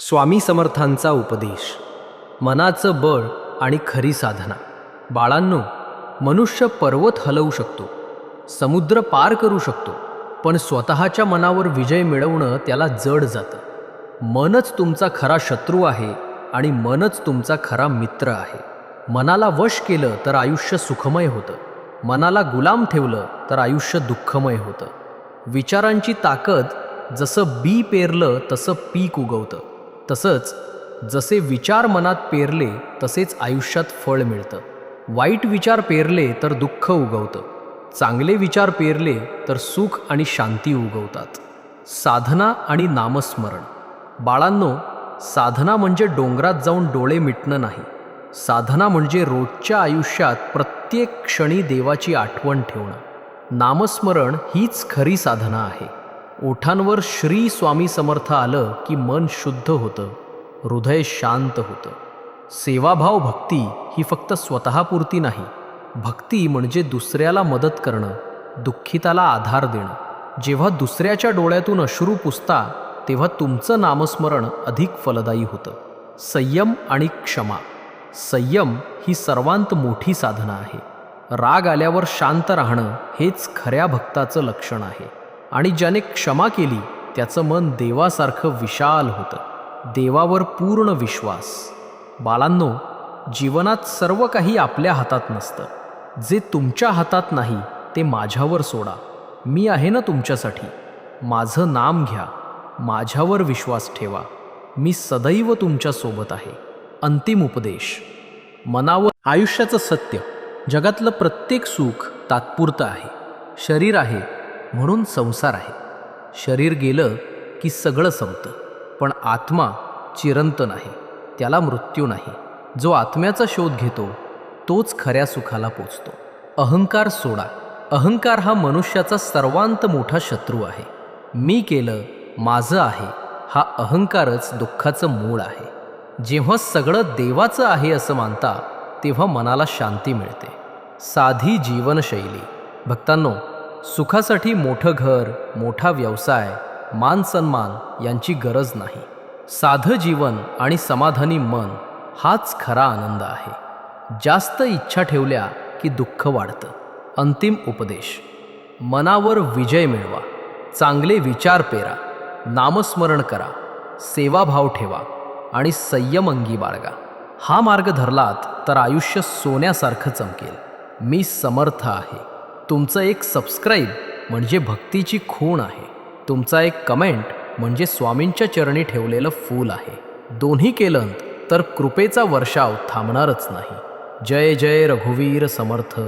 स्वामी समर्थांचा उपदेश मनाचं बळ आणि खरी साधना. बाळांनो मनुष्य पर्वत हलवू शकतो समुद्र पार करू शकतो पण स्वतःच्या मनावर विजय मिळवणं त्याला जड जातं. मनच तुमचा खरा शत्रू आहे आणि मनच तुमचा खरा मित्र आहे. मनाला वश केलं तर आयुष्य सुखमय होतं. मनाला गुलाम ठेवलं तर आयुष्य दुःखमय होतं. विचारांची ताकद जसं बी पेरलं तसं पीक उगवतं. तसंच जसे विचार मनात पेरले तसेच आयुष्यात फळ मिळतं. वाईट विचार पेरले तर दुःख उगवतं. चांगले विचार पेरले तर सुख आणि शांती उगवतात. साधना आणि नामस्मरण. बाळांनो साधना म्हणजे डोंगरात जाऊन डोळे मिटणं नाही. साधना म्हणजे रोजच्या आयुष्यात प्रत्येक क्षणी देवाची आठवण ठेवणं. नामस्मरण हीच खरी साधना आहे. ओठांवर श्री स्वामी समर्थ आलं की मन शुद्ध होतं हृदय शांत होतं. सेवाभाव भक्ती ही फक्त स्वतःपुरती नाही भक्ती म्हणजे दुसऱ्याला मदत करणं दुःखिताला आधार देणं. जेव्हा दुसऱ्याच्या डोळ्यातून अश्रू पुसता तेव्हा तुमचं नामस्मरण अधिक फलदायी होतं. संयम आणि क्षमा. संयम ही सर्वांत मोठी साधना आहे. राग आल्यावर शांत राहणं हेच खऱ्या भक्ताचं लक्षण आहे. आणि ज्याने क्षमा केली त्याचं मन देवासारखं विशाल होतं. देवावर पूर्ण विश्वास. बालांनो जीवनात सर्व काही आपल्या हातात नसतं. जे तुमच्या हातात नाही ते माझ्यावर सोडा. मी आहे ना तुमच्यासाठी. माझं नाम घ्या. माझ्यावर विश्वास ठेवा. मी सदैव तुमच्यासोबत आहे. अंतिम उपदेश. मनावर आयुष्याचं सत्य. जगातलं प्रत्येक सुख तात्पुरतं आहे. शरीर आहे. म्हणून संसार आहे. शरीर गेलं की सगळं संपतं. पण आत्मा चिरंतन आहे त्याला मृत्यू नाही. जो आत्म्याचा शोध घेतो तोच खऱ्या सुखाला पोचतो. अहंकार सोडा. अहंकार हा मनुष्याचा सर्वांत मोठा शत्रू आहे. मी केलं माझं आहे हा अहंकारच दुःखाचं मूळ आहे. जेव्हा सगळं देवाचं आहे असं मानता तेव्हा मनाला शांती मिळते. साधी जीवनशैली. भक्तांनो सुखासाठी मोठं घर मोठा व्यवसाय मान सन्मान यांची गरज नाही. साधं जीवन आणि समाधानी मन हाच खरा आनंद आहे. जास्त इच्छा ठेवल्या की दुःख वाढतं. अंतिम उपदेश. मनावर विजय मिळवा. चांगले विचार पेरा. नामस्मरण करा. सेवाभाव ठेवा. आणि संयम अंगी बाळगा. हा मार्ग धरलात तर आयुष्य सोन्यासारखं चमकेल. मी समर्थ आहे. तुमचं एक सबस्क्राईब म्हणजे भक्तीची खूण आहे. तुमचा एक कमेंट म्हणजे स्वामींच्या चरणी ठेवलेलं फूल आहे. दोन्ही केलं तर कृपेचा वर्षाव थांबणारच नाही. जय जय रघुवीर समर्थ.